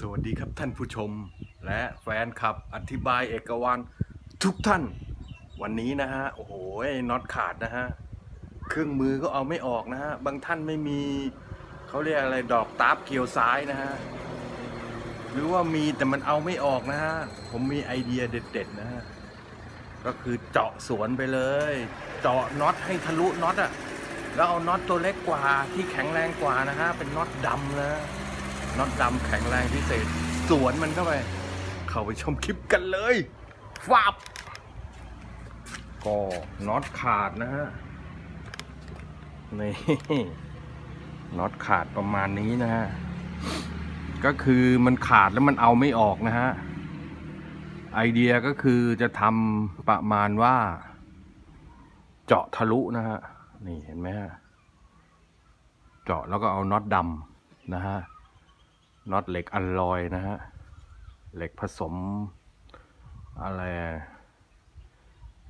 สวัสดีครับท่านผู้ชมและแฟนคลับอธิบายเอกวันทุกท่าน วันนี้นะฮะ โอ้โหน็อตขาดนะฮะ เครื่องมือก็เอาไม่ออกนะฮะ บางท่านไม่มีเขาเรียกอะไรดอกตาบเกี่ยวซ้ายนะฮะ หรือว่ามีแต่มันเอาไม่ออกนะฮะ ผมมีไอเดียเด็ด ๆ นะฮะ ก็คือเจาะสวนไปเลย เจาะน็อตให้ทะลุน็อตอะแล้วเอาน็อตตัวเล็กกว่าที่แข็งแรงกว่านะฮะ เป็นน็อตดำนะ น็อตดำแข็งแรงพิเศษ สวนมันเข้าไป เข้าไปชมคลิปกันเลยฟับก็น็อตขาดนะฮะนี่น็อตขาดประมาณนี้นะฮะ ก็คือมันขาดแล้วมันเอาไม่ออกนะฮะ ไอเดียก็คือจะทำประมาณว่า เจาะทะลุนะฮะ นี่เห็นไหมฮะ เจาะแล้วก็เอาน็อตดำนะฮะ น็อตเหล็กอัลลอยนะฮะ เหล็กผสม อะไร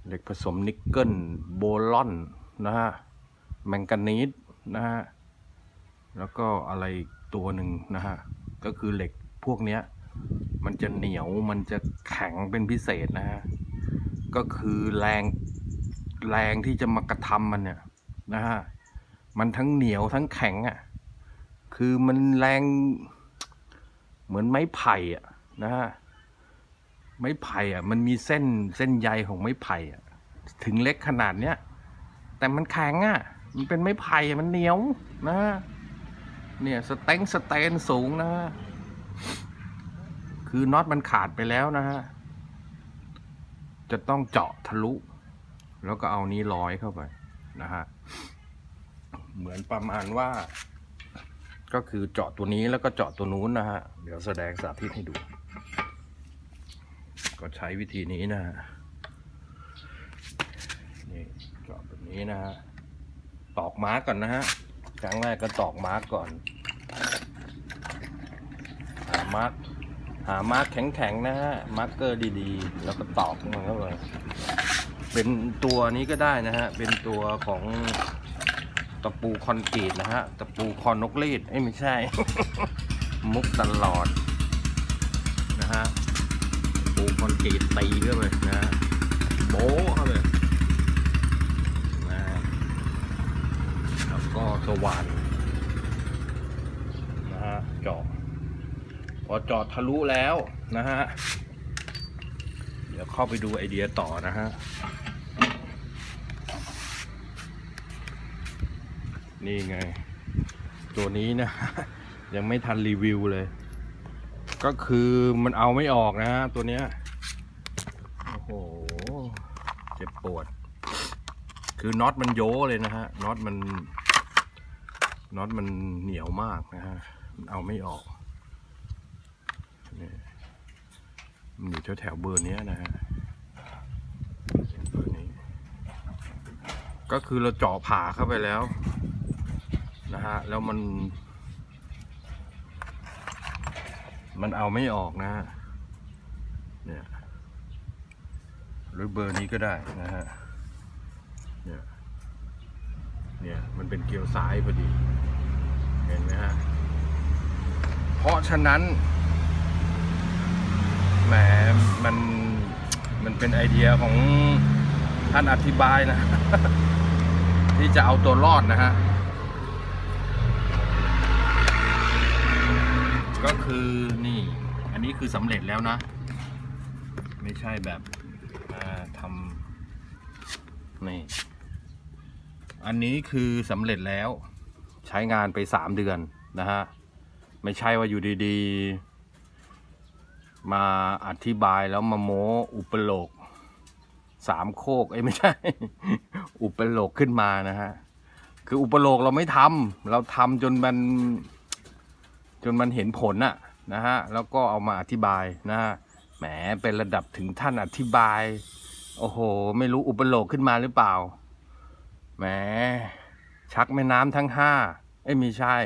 เหล็กผสมนิกเกิลโบลอนนะฮะ แมงกานีสนะฮะ แล้วก็อะไรตัวหนึ่งนะฮะ ก็คือเหล็กพวกเนี้ย มันจะเหนียวมันจะแข็งเป็นพิเศษนะฮะ ก็คือแรงแรงที่จะมากระทำมันเนี่ยนะฮะ มันทั้งเหนียวทั้งแข็งอะ่ะ คือมันแรง เหมือนไม้ไผ่อะนะฮะไม้ไผ่อะมันมีเส้นเส้นใยของไม้ไผ่อะถึงเล็กขนาดเนี้ยแต่มันแข็งอะมันเป็นไม้ไผ่มันเหนียวนะเนี่ยสเต็งสเตนสูงนะฮะคือน็อตมันขาดไปแล้วนะฮะจะต้องเจาะทะลุ แล้วก็เอานี้ร้อยเข้าไปนะฮะเหมือนประมาณว่า ก็คือเจาะตัวนี้แล้วก็เจาะตัวนู้นนะฮะ เดี๋ยวแสดงสาธิตให้ดู ก็ใช้วิธีนี้นะฮะนี่เจาะแบบนี้นะฮะตอกมาร์กก่อนนะฮะครั้งแรกก็ตอกมาร์กก่อน หามาร์กหามาร์กแข็งๆนะฮะมาร์กเกอร์ดีๆ แล้วก็ตอกมันเข้าไปเป็นตัวนี้ก็ได้นะฮะ เป็นตัวของ ตะปูคอนกรีตนะฮะ ตะปูคอนนกรีดเอ้ยไม่ใช่ มุกตลอด นะฮะตะปูคอนกรีตตีเข้าไปนะฮะโบ๊ะเข้าไปนะฮะแล้วก็สว่านนะฮะเจาะพอเจาะทะลุแล้วนะฮะ เดี๋ยวเข้าไปดูไอเดียต่อนะฮะ นี่ไง ตัวนี้นะ ยังไม่ทันรีวิวเลย ก็คือมันเอาไม่ออกนะฮะตัวเนี้ยโอ้โห เจ็บปวด คือน็อตมันโยเลยนะฮะน็อตมันน็อตมันเหนียวมากนะฮะมันเอาไม่ออกนี่มันอยู่แถวแถวเบอร์เนี้ยนะฮะเบอร์นี้ก็คือเราเจาะผ่าเข้าไปแล้ว นะฮะแล้วมัน มันเอาไม่ออกนะฮะเนี่ยหรือเบอร์นี้ก็ได้นะฮะเนี่ยเนี่ยมันเป็นเกลียวซ้ายพอดี เห็นไหมฮะเพราะฉะนั้นแหมมันมันเป็นไอเดียของท่านอธิบายนะ ที่จะเอาตัวรอดนะฮะ ก็คือนี่ อันนี้คือสำเร็จแล้วนะ ไม่ใช่แบบอ่าทำนี่ อันนี้คือสำเร็จแล้ว ใช้งานไปสามเดือนนะฮะ ไม่ใช่ว่าอยู่ดีๆ มาอธิบายแล้วมาโม้อุปโลกสามโคกเอ้ยไม่ใช่ อุปโลกขึ้นมานะฮะ คืออุปโลกเราไม่ทำเราทำจนมัน จนมันเห็นผลน่ะนะฮะแล้วก็เอามาอธิบายนะฮะแหมเป็นระดับถึงท่านอธิบาย โอ้โห ไม่รู้อุปโลกขึ้นมาหรือเปล่าแหมชักแม่น้ำทั้งห้าเอ้ยไม่ใช่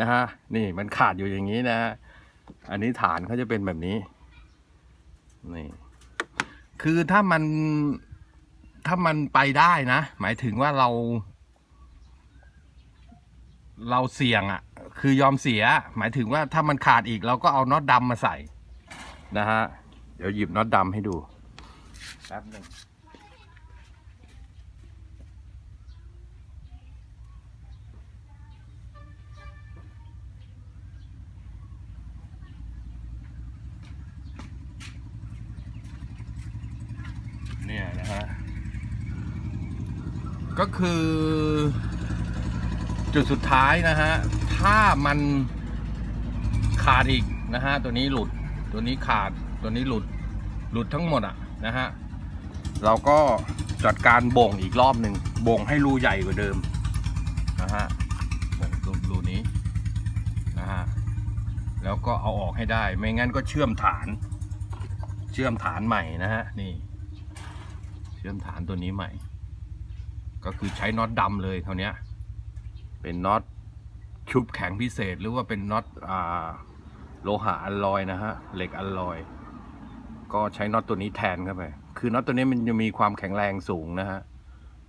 นะฮะนี่มันขาดอยู่อย่างนี้นะฮะอันนี้ฐานเขาจะเป็นแบบนี้นี่คือถ้ามันถ้ามันไปได้นะ หมายถึงว่าเรา เราเสี่ยงอะ่ะ คือยอมเสีย หมายถึงว่าถ้ามันขาดอีกเราก็เอาน็อตดำมาใส่นะฮะ เดี๋ยวหยิบน็อตดำให้ดูแป๊บหนึ่งเนี่ยนะฮะ ก็คือ จุดสุดท้ายนะฮะ ถ้ามันขาดอีกนะฮะตัวนี้หลุดตัวนี้ขาดตัวนี้หลุดหลุดทั้งหมดอะนะฮะเราก็จัดการบ่งอีกรอบหนึ่งบ่งให้รูใหญ่กว่าเดิมนะฮะบ่งรูรูนี้นะฮะแล้วก็เอาออกให้ได้ไม่งั้นก็เชื่อมฐาน เชื่อมฐานใหม่นะฮะนี่ เชื่อมฐานตัวนี้ใหม่ ก็คือใช้น็อตดำเลยครานี้เป็นน็อต ชุบแข็งพิเศษหรือว่าเป็นน็อตอ่าโลหะอัลลอยนะฮะ เหล็กอัลลอย ก็ใช้น็อตตัวนี้แทนเข้าไป คือน็อตตัวนี้มันจะมีความแข็งแรงสูงนะฮะ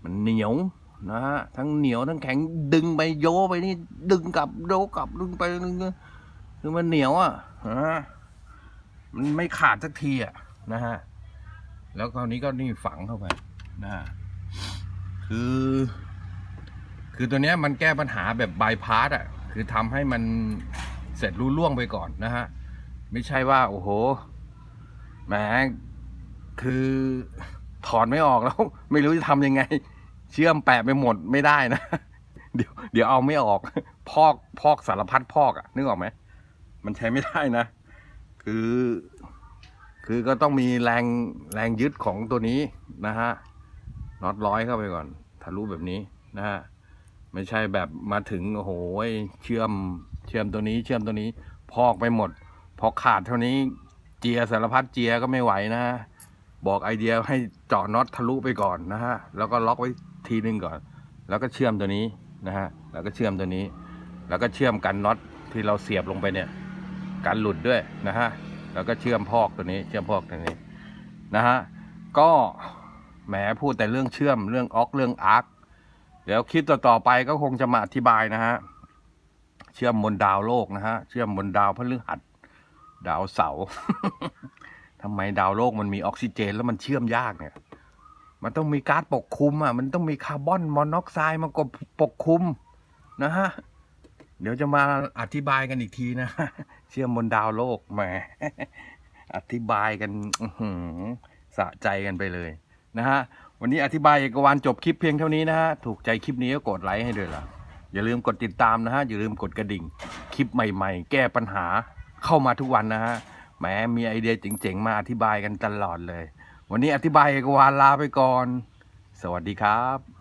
มันเหนียวนะฮะ ทั้งเหนียวทั้งแข็งดึงไปโยไปนี่ดึงกลับโยกลับดึงไปดึงคือมันเหนียวอะนะฮะมันไม่ขาดสักทีอะนะฮะ แล้วคราวนี้ก็นี่ฝังเข้าไปนะ คือ คือตัวนี้มันแก้ปัญหาแบบบายพาสอะคือทำให้มันเสร็จรุ่ล่วงไปก่อนนะฮะ ไม่ใช่ว่า โอ้โหแหมคือถอนไม่ออกแล้ว ไม่รู้จะทำยังไง เชื่อมแปะไปหมดไม่ได้นะ เดี๋ยวเดี๋ยวเอาไม่ออก พอกพอกสารพัดพอกอะนึกออกไหมมันใช้ไม่ได้นะ คือ คือก็ต้องมีแรงแรงยึดของตัวนี้นะฮะน็อตร้อยเข้าไปก่อนทะลุแบบนี้นะฮะ ไม่ใช่แบบมาถึงโอ้โหเชื่อมเชื่อมตัวนี้เชื่อมตัวนี้ พอกไปหมด พอขาดเท่านี้เจียสารพัดเจียก็ไม่ไหวนะฮะบอกไอเดียให้เจาะน็อตทะลุไปก่อนนะฮะแล้วก็ล็อกไว้ทีนึงก่อน แล้วก็เชื่อมตัวนี้นะฮะแล้วก็เชื่อมตัวนี้ แล้วก็เชื่อมกันน็อตที่เราเสียบลงไปเนี่ยกันหลุดด้วยนะฮะแล้วก็เชื่อมพอกตัวนี้ เชื่อมพอกตัวนี้นะฮะก็แหมพูดแต่เรื่องเชื่อมเรื่องออกเรื่องอาร์ค เดี๋ยวคลิปต่อๆไปก็คงจะมาอธิบายนะฮะ เชื่อมบนดาวโลกนะฮะ เชื่อมบนดาวพฤหัส ดาวเสาร์ทำไมดาวโลกมันมีออกซิเจน แล้วมันเชื่อมยากเนี่ย มันต้องมีก๊าซปกคลุมอะ มันต้องมีคาร์บอนมอนอกไซด์มากบปกคลุมนะฮะ เดี๋ยวจะมาอธิบายกันอีกทีนะ เชื่อมบนดาวโลกแหม อธิบายกันสะใจกันไปเลยนะฮะ วันนี้อธิบายเอกวานจบคลิปเพียงเท่านี้นะฮะ ถูกใจคลิปนี้ก็กดไลค์ให้ด้วยล่ะ อย่าลืมกดติดตามนะฮะ อย่าลืมกดกระดิ่ง คลิปใหม่ๆ แก้ปัญหาเข้ามาทุกวันนะฮะ แม้มีไอเดียเจ๋งๆ มาอธิบายกันตลอดเลย วันนี้อธิบายเอกวานลาไปก่อน สวัสดีครับ